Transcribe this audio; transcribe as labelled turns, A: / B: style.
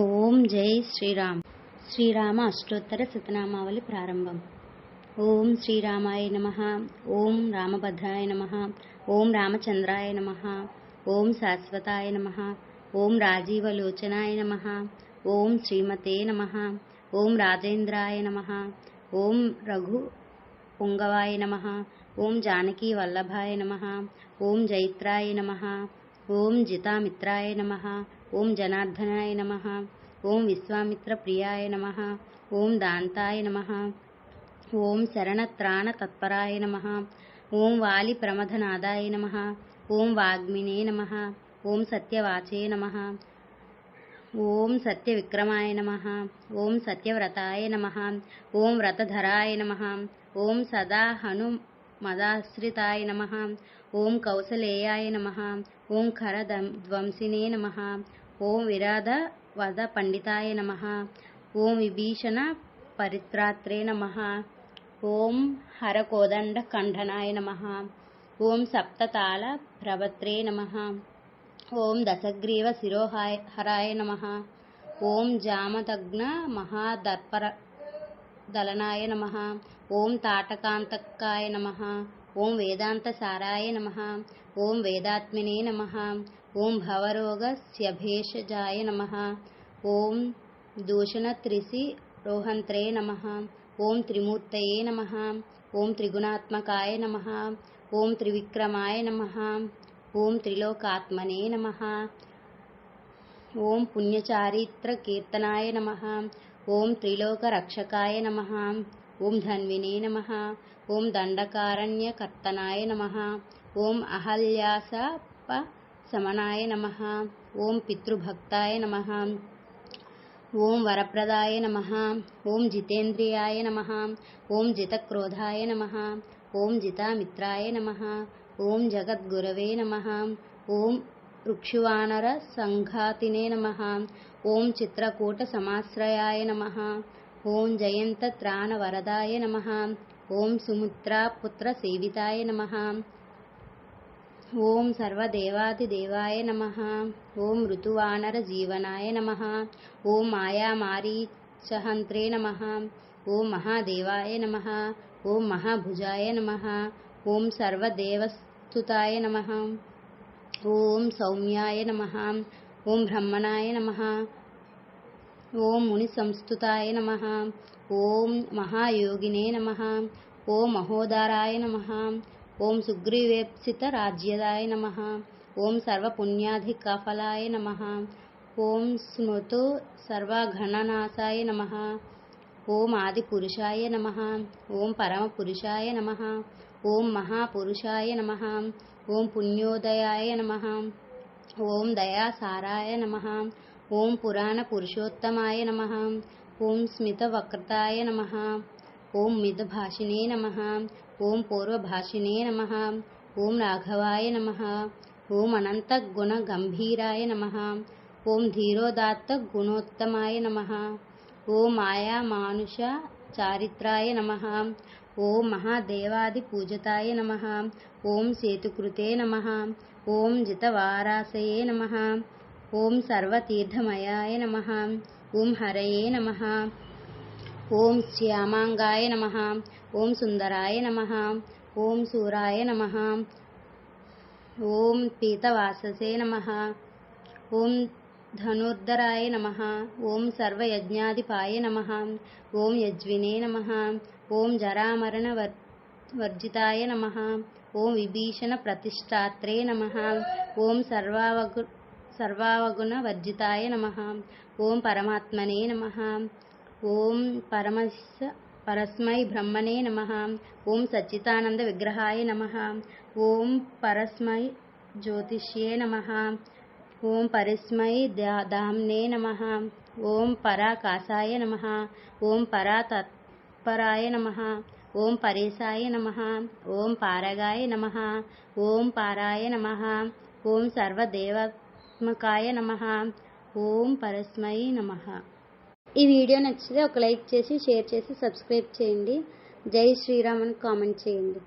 A: ఓం జై శ్రీరామ్ శ్రీరామ అష్టోత్తర శతనామావళి ప్రారంభం ఓం శ్రీరామాయ నమ ఓం రామభద్రాయ నమ ఓం రామచంద్రాయ నమ ఓం శాశ్వతాయ నమ ఓం రాజీవలోచనాయ నమ ఓం శ్రీమతే నమ ఓం రాజేంద్రాయ నమ ఓం రఘు పొంగవాయ నమ ఓం జానకీ వల్లభాయ నమ ఓం జైత్రాయ నమ ఓం జితామిత్రాయ నమ ఓం జనార్దనాయ నమ ఓం విశ్వామిత్ర ప్రియాయ నమ ఓం దాంతాయ నమ ఓం శరణత్రాణ తత్పరాయ నమ ఓం వాలి ప్రమథనాదాయ నమ ఓం వాగ్మినే నమ ఓం సత్యవాచే నమ ఓం సత్యవిక్రమాయ నమ ఓం సత్యవ్రతాయ నమ ఓం వ్రతధరాయ నమ ఓం సదా హను మదాశ్రితాయ నమ ఓం కౌసలేయాయ నమ ఓం ఖరధ్వంసినే నమ ఓం విరాధ వద పండితాయ నమ. ఓం విభీషణ పరిత్రాత్రే నమ. ఓం హరకోదండ ఖండనాయ నమ. ఓం సప్తతాళ ప్రవత్రే నమ. ఓం దశగ్రీవ శిరోహాయ హరాయ నమ. ఓం జామదగ్న మహాదర్పర దళనాయ నమ. ఓం తాటకాంతకాయ నమ. ఓం వేదాంత సారాయ నమ. ఓం వేదాత్మినే నమ. ఓం భవరోగ శభేషజాయ నమ. ఓం దూషణత్రిసి రోహంత్రే నమ. ఓం త్రిమూర్తయే నమ. ఓం త్రిగుణాత్మకాయ నమ. ఓం త్రివిక్రమాయ నమ. ఓం త్రిలోకాత్మనే నమ. ఓం పుణ్యచారిత్ర కీర్తనాయ నమ. ఓం త్రిలోక త్రిలోకరక్షకాయ నమ. ఓం ధన్వినే నమ ఓం దండకారణ్యకర్తనాయ నమ ఓం అహల్యాసప సమనాయ నమ ఓం పితృభక్తాయ నమ ఓం వరప్రదాయ నమ ఓం జితేంద్రియాయ నమ ఓం జితక్రోధాయ నమ ఓం జితామిత్రాయ నమ ఓం జగద్గురవే నమ ఓం రుక్షువానర సంఘాతినే నమ ఓం చిత్రకూట సమాశ్రయాయ నమ ॐ जयन्तत्राणवरदाय नमः। ॐ सुमुत्रापुत्रसेविताय नमः। ॐ सर्वदेवादिदेवाय नमः। ॐ ऋतुवानरजीवनाय नमः। ॐ मायामारीचहन्त्रे नमः। ॐ महादेवाय नमः। ॐ महाभुजाय नमः। ॐ सर्वदेवस्तुताय नमः। ॐ सौम्याय नमः। ॐ ब्रह्मणाय नमः। ఓం ముని సంస్థుతాయ నమ ఓం మహాయోగినే నమ ఓం మహోదారాయ నమ ఓం సుగ్రీవేప్సిత రాజ్యదాయ నమ ఓం సర్వపుణ్యాధికఫలాయ నమ ఓం స్మృతు సర్వఘణనాశాయ నమ ఓం ఆదిపురుషాయ నమ ఓం పరమపురుషాయ నమ ఓం మహాపురుషాయ నమ ఓం పుణ్యోదయాయ నమ ఓం దయాసారాయ నమ ఓం పురాణ పురుషోత్తమాయ నమ ఓం స్మిత వక్రతాయ నమ ఓం మితభాషిణే నమ ఓం పూర్వభాషిణే నమ ఓం రాఘవాయ నమ ఓం అనంత గుణ గంభీరాయ నమ ఓం ధీరోదాత్త గుణోత్తమాయ నమ ఓం మాయా మానుష చారిత్రాయ నమ ఓం మహాదేవాది పూజతాయ నమ ఓం సేతుకృతే నమ ఓం జితవారాసయే నమ ఓం సర్వతీర్థమయాయ నమ ఓం హరయే నమ ఓం శ్యామాంగాయ నమ ఓం సుందరాయ నమ ఓం సూరాయ నమ ఓం పీతవాససే నమ ఓం ధనుర్ధరాయ నమ ఓం సర్వయజ్ఞాధిపాయ నమ ఓం యజ్వినే నమ ఓం జరామరణ వర్జితాయ నమ ఓం విభీషణ ప్రతిష్టాత్రే నమ ఓం సర్వావగు సర్వావగుణ వర్జితాయ నమ ఓం పరమాత్మనే నమ ఓం పరమశ పరస్మై బ్రహ్మణే నమ ఓం సచ్చితానంద విగ్రహాయ నమ ఓం పరస్మై జ్యోతిష్యే నమ ఓం పరిస్మై దామ్నే నమ ఓం పరాకాశాయ నమ ఓం పరాతత్పరాయ నమ ఓం పరేశాయ నమ ఓం పారగాయ నమ ఓం పారాయ నమ ఓం సర్వదేవాత్మకాయ నమ. ఓం పరస్మై నమ. ఈ వీడియో నచ్చితే ఒక లైక్ చేసి షేర్ చేసి సబ్స్క్రైబ్ చేయండి. జై శ్రీరామ్ అని కామెంట్ చేయండి.